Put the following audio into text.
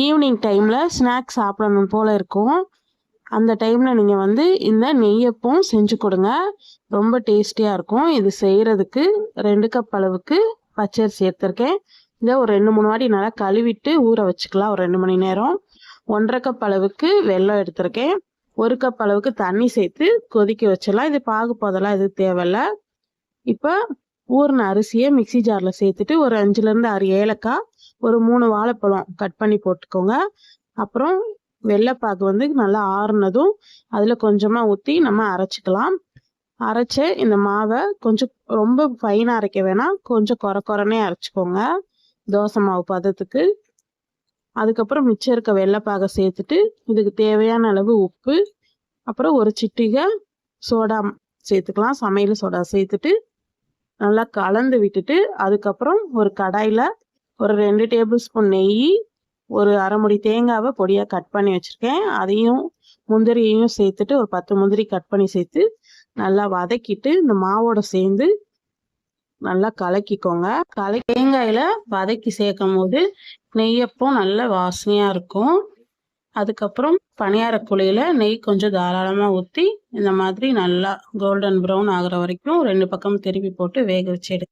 Evening டைமில் snacks சாப்பிடணும் போல் இருக்கும். அந்த டைமில் நீங்கள் வந்து இந்த நெய்யப்பம் செஞ்சு கொடுங்க. ரொம்ப டேஸ்டியாக இருக்கும். இது செய்கிறதுக்கு ரெண்டு கப் அளவுக்கு பச்சரிசி எடுத்திருக்கேன். இதை ஒரு ரெண்டு மூணு வாட்டி நல்லா கழுவிட்டு ஊற வச்சுக்கலாம். ஒரு ரெண்டு மணி நேரம். ஒன்றரை கப் அளவுக்கு வெல்லம் எடுத்திருக்கேன். ஒரு கப் அளவுக்கு தண்ணி சேர்த்து கொதிக்க வச்சிடலாம். இது பாகு போதெல்லாம் எதுவும் தேவையில்ல. இப்போ ஊறின அரிசியை மிக்சி ஜாரில் சேர்த்துட்டு ஒரு அஞ்சுலேருந்து ஆறு ஏலக்காய் ஒரு மூணு வாழைப்பழம் கட் பண்ணி போட்டுக்கோங்க. அப்புறம் வெள்ளைப்பாக்கு வந்து நல்லா ஆறுனதும் அதில் கொஞ்சமாக ஊற்றி நம்ம அரைச்சிக்கலாம். அரைச்ச இந்த மாவை கொஞ்சம் ரொம்ப ஃபைனாக அரைக்க வேணாம். கொஞ்சம் குறை குறைனே அரைச்சிக்கோங்க. தோசை மாவு பதத்துக்கு. அதுக்கப்புறம் மிச்சம் இருக்க வெள்ளைப்பாகை சேர்த்துட்டு இதுக்கு தேவையான அளவு உப்பு. அப்புறம் ஒரு சிட்டிகை சோடா சேர்த்துக்கலாம். சமையல் சோடா சேர்த்துட்டு நல்லா கலந்து விட்டுட்டு அதுக்கப்புறம் ஒரு கடாயில் ஒரு ரெண்டு டேபிள் ஸ்பூன் நெய் ஒரு அரைமுடி தேங்காவை பொடியாக கட் பண்ணி வச்சுருக்கேன். அதையும் முந்திரியையும் சேர்த்துட்டு ஒரு பத்து முந்திரி கட் பண்ணி சேர்த்து நல்லா வதக்கிட்டு இந்த மாவோட சேர்ந்து நல்லா கலக்கிக்கோங்க. கலை தேங்காயில் வதக்கி சேர்க்கும் போது நெய்யப்பம் நல்ல வாசனையாக இருக்கும். அதுக்கப்புறம் பணியார குழியில் நெய் கொஞ்சம் தாராளமாக ஊற்றி இந்த மாதிரி நல்லா கோல்டன் ப்ரௌன் ஆகிற வரைக்கும் ரெண்டு பக்கம் திருப்பி போட்டு வேக வச்சு எடு